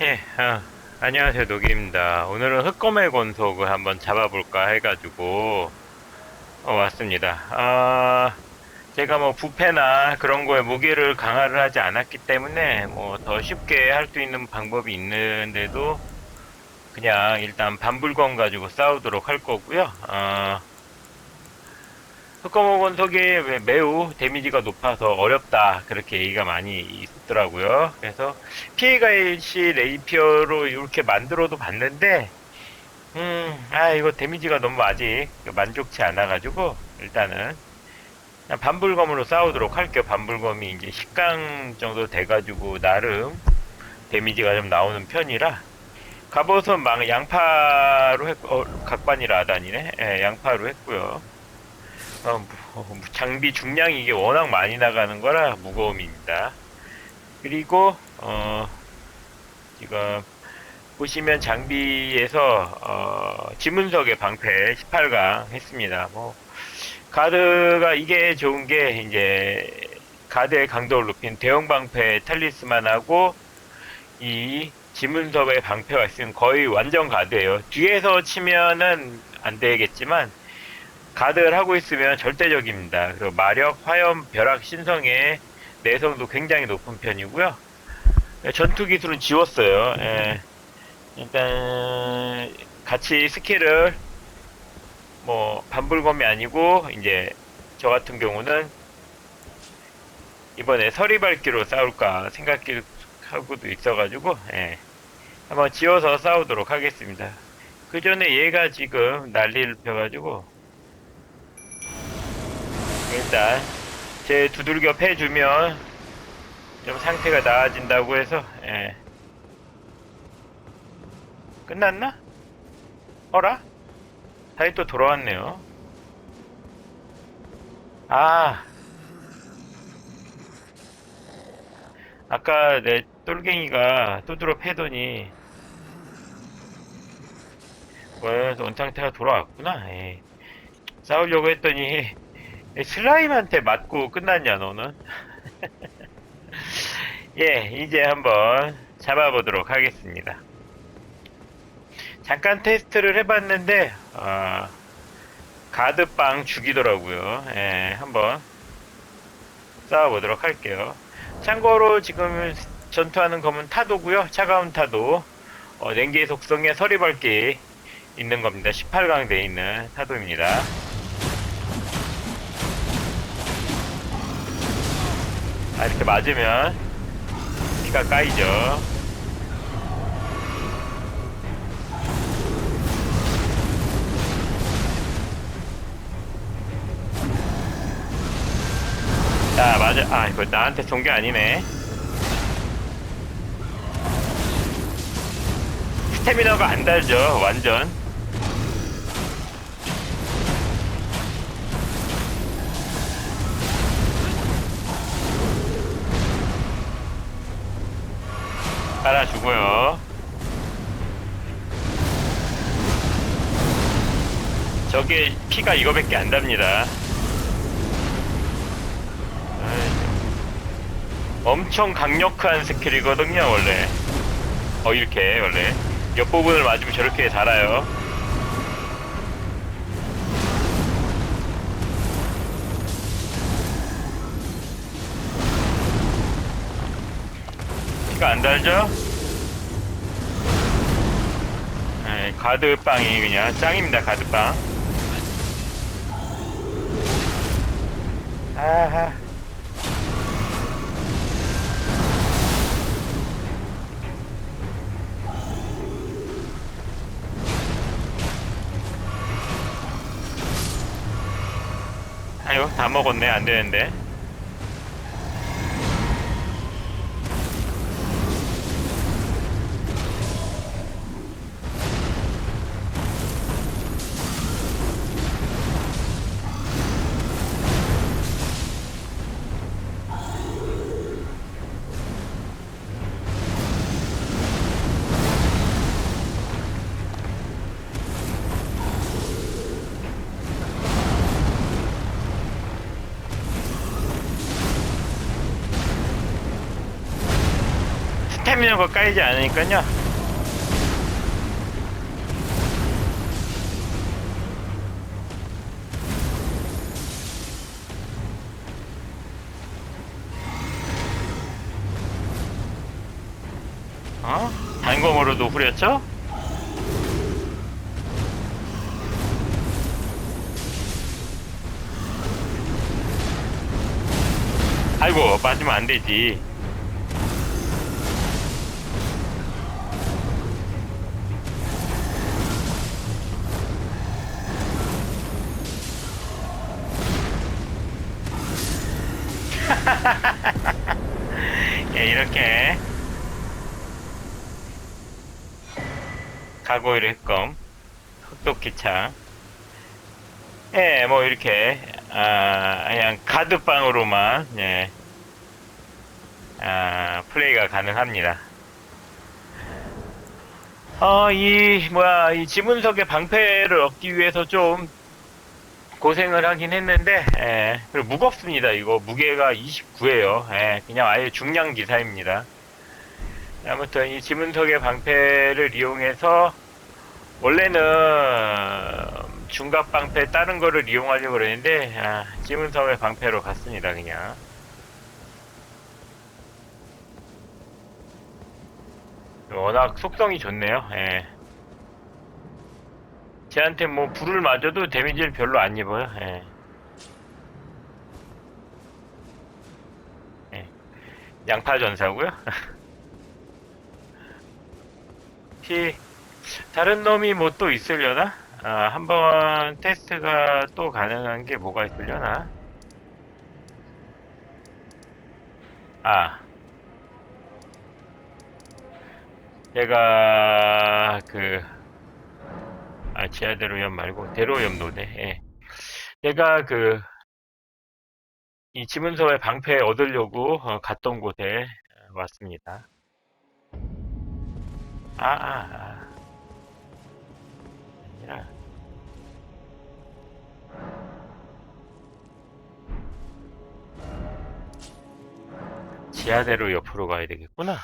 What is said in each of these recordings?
예, 어, 안녕하세요, 녹입니다. 오늘은 흑검의 권속을 한번 잡아볼까 해가지고, 어, 왔습니다. 아, 제가 뭐 부패나 그런 거에 무게를 강화를 하지 않았기 때문에, 뭐 더 쉽게 할 수 있는 방법이 있는데도, 그냥 일단 반불검 가지고 싸우도록 할 거고요. 어, 권속이 왜- 매우 데미지가 높아서 어렵다, 그렇게 얘기가 많이 있더라고요. 그래서, 피해가일시 레이피어로 이렇게 만들어도 봤는데, 음, 아, 이거 데미지가 너무 아직 만족치 않아가지고, 일단은, 그냥 반불검으로 싸우도록 할게요. 반불검이 이제 10강 정도 돼가지고, 나름, 데미지가 좀 나오는 편이라, 갑옷은 막 양파로 했, 어, 각반이라 하다니네? 예, 양파로 했고요. 어, 무- 장비 중량이 이게 워낙 많이 나가는 거라 무거움입니다. 그리고 어 지금 보시면 장비에서 어 지문석의 방패 18강 했습니다. 뭐 가드가 이게 좋은 게 이제 가드의 강도를 높인 대형 방패 탈리스만하고 이 지문석의 방패가 있으면 거의 완전 가드예요. 뒤에서 치면은 안 되겠지만 가드를 하고 있으면 절대적입니다. 그리고 마력, 화염, 벼락, 신성의 내성도 굉장히 높은 편이고요. 예, 전투 기술은 지웠어요. 예. 일단 같이 스킬을 뭐 반불검이 아니고 이제 저 같은 경우는 이번에 서리밟기로 싸울까 생각하고도 있어가지고 예. 한번 지워서 싸우도록 하겠습니다. 그 전에 얘가 지금 난리를 펴가지고 일단 제 두들겨 패주면 좀 상태가 나아진다고 해서 예. 끝났나? 어라? 다시 또 돌아왔네요. 아 아까 내 똘갱이가 두드러 패더니 원상태가 돌아왔구나. 예. 싸우려고 했더니 슬라임한테 맞고 끝났냐 너는? 예, 이제 한번 잡아보도록 하겠습니다. 잠깐 테스트를 해봤는데 어, 가드빵 죽이더라고요. 예, 한번 싸워보도록 할게요. 참고로 지금 전투하는 검은 타도고요. 차가운 타도 어, 냉기의 속성에 서리벌기 있는 겁니다. 18강 돼 있는 타도입니다. 아, 이렇게 맞으면 피가 까이죠. 자, 맞아. 아, 이거 나한테 쏜게 아니네. 스태미너가 안 달죠, 완전. 깔아주고요. 저게 피가 이거밖에 안 답니다. 엄청 강력한 스킬이거든요, 원래. 어, 이렇게, 원래. 옆부분을 맞으면 저렇게 달아요. 피가 안 달죠? 가드빵이 그냥 짱입니다, 가드빵. 아하. 아유, 다 먹었네. 안 되는데. 스태미너가 까이지 않으니까요. 어? 단검으로도 후렸죠? 아이고 맞으면 안 되지. 예, 이렇게. 가고일 했검 흑독기창 예, 뭐 이렇게 아, 그냥 가드빵으로만 예, 아, 플레이가 가능합니다. 어, 이 뭐야 이 지문석의 방패를 얻기 위해서 좀 고생을 하긴 했는데 예, 그리고 무겁습니다. 이거 무게가 29예요. 예, 그냥 아예 중량 기사입니다. 아무튼 이 지문석의 방패를 이용해서 원래는 중갑 방패 다른 거를 이용하려고 그랬는데 아, 지문석의 방패로 갔습니다. 그냥. 워낙 속성이 좋네요. 예. 쟤한테 뭐 불을 맞아도 데미지를 별로 안 입어요. 예. 예. 양파 전사고요. 피 다른 놈이 뭐 또 있으려나? 아, 한번 테스트가 또 가능한 게 뭐가 있으려나? 아. 얘가 그 아, 지하대로염 말고 대로염 노대. 예. 얘가 그 이 지문서의 방패 얻으려고 어, 갔던 곳에 왔습니다. 아, 아, 아. 아니라. 지하대로 옆으로 가야 되겠구나.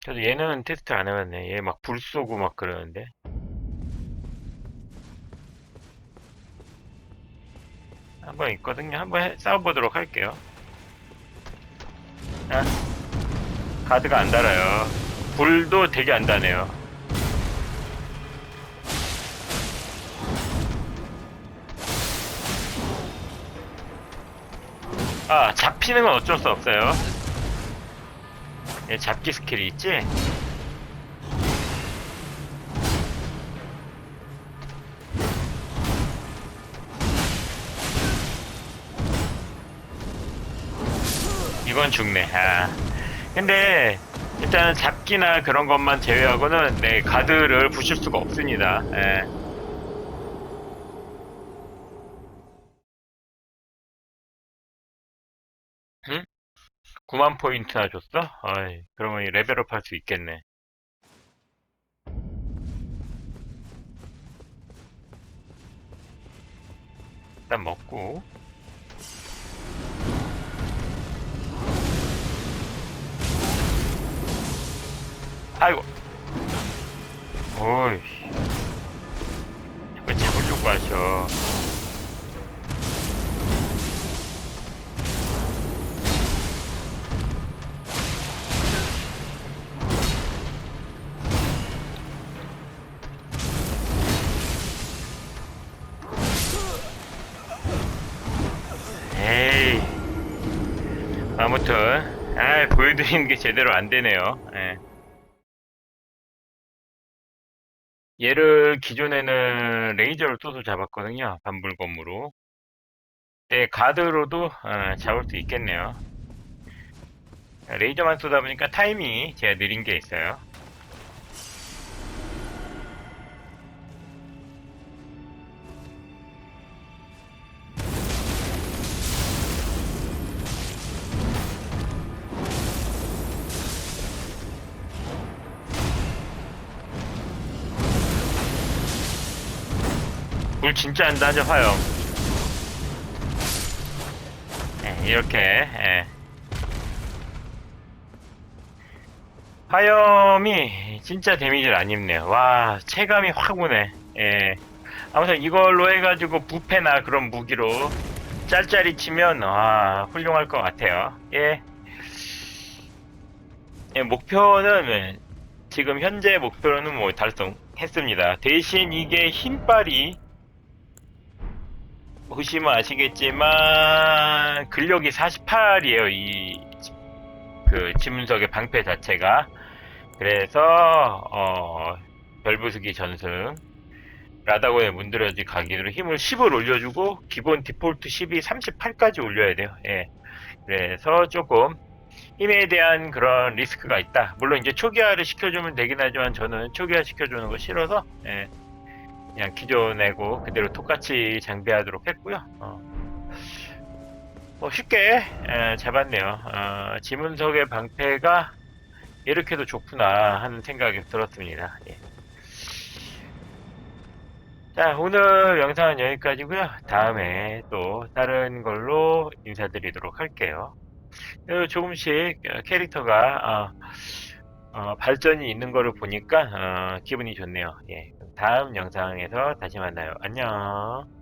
아. 저도 얘는 테스트 안 해봤네. 얘 막 불 쏘고 막 그러는데. 한 번 있거든요. 한번 해- 싸워보도록 할게요. 아, 가드가 안 달아요. 불도 되게 안 다네요. 아, 잡히는 건 어쩔 수 없어요. 얘 잡기 스킬이 있지? 이건 죽네. 아. 근데 일단은 잡기나 그런 것만 제외하고는 네, 가드를 부실 수가 없습니다. 예. 9만 포인트나 줬어? 어이, 그러면 이 레벨업 할 수 있겠네. 일단 먹고. 아이고. 오이. 왜 잡으려고 하셔. 아무튼, 아, 보여드리는 게 제대로 안 되네요. 예. 얘를 기존에는 레이저를 쏘서 잡았거든요. 반불검으로. 네, 가드로도 어, 잡을 수 있겠네요. 레이저만 쏘다 보니까 타이밍이 제가 느린 게 있어요. 불 진짜 안 다져 화염. 네, 이렇게 예. 화염이 진짜 데미지를 안 입네요. 와 체감이 확 오네. 예. 아무튼 이걸로 해가지고 부패나 그런 무기로 짤짤이 치면 와 훌륭할 것 같아요. 예. 예, 목표는 지금 현재 목표는 뭐 달성했습니다. 대신 이게 흰빨이 보시면 아시겠지만 근력이 48이에요. 이 그 지문석의 방패 자체가 그래서 어 별부수기 전승 라다고에 문드러지 가기로 힘을 10을 올려주고 기본 디폴트 10이 38까지 올려야 돼요. 예. 그래서 조금 힘에 대한 그런 리스크가 있다. 물론 이제 초기화를 시켜주면 되긴 하지만 저는 초기화 시켜주는 거 싫어서 예. 그냥 기존에고 그대로 똑같이 장비하도록 했고요. 어. 뭐 쉽게 예, 잡았네요. 어, 지문석의 방패가 이렇게도 좋구나 하는 생각이 들었습니다. 예. 자, 오늘 영상은 여기까지고요. 다음에 또 다른 걸로 인사드리도록 할게요. 어, 조금씩 어, 캐릭터가 어, 어, 발전이 있는 거를 보니까 어, 기분이 좋네요. 예. 다음 영상에서 다시 만나요. 안녕.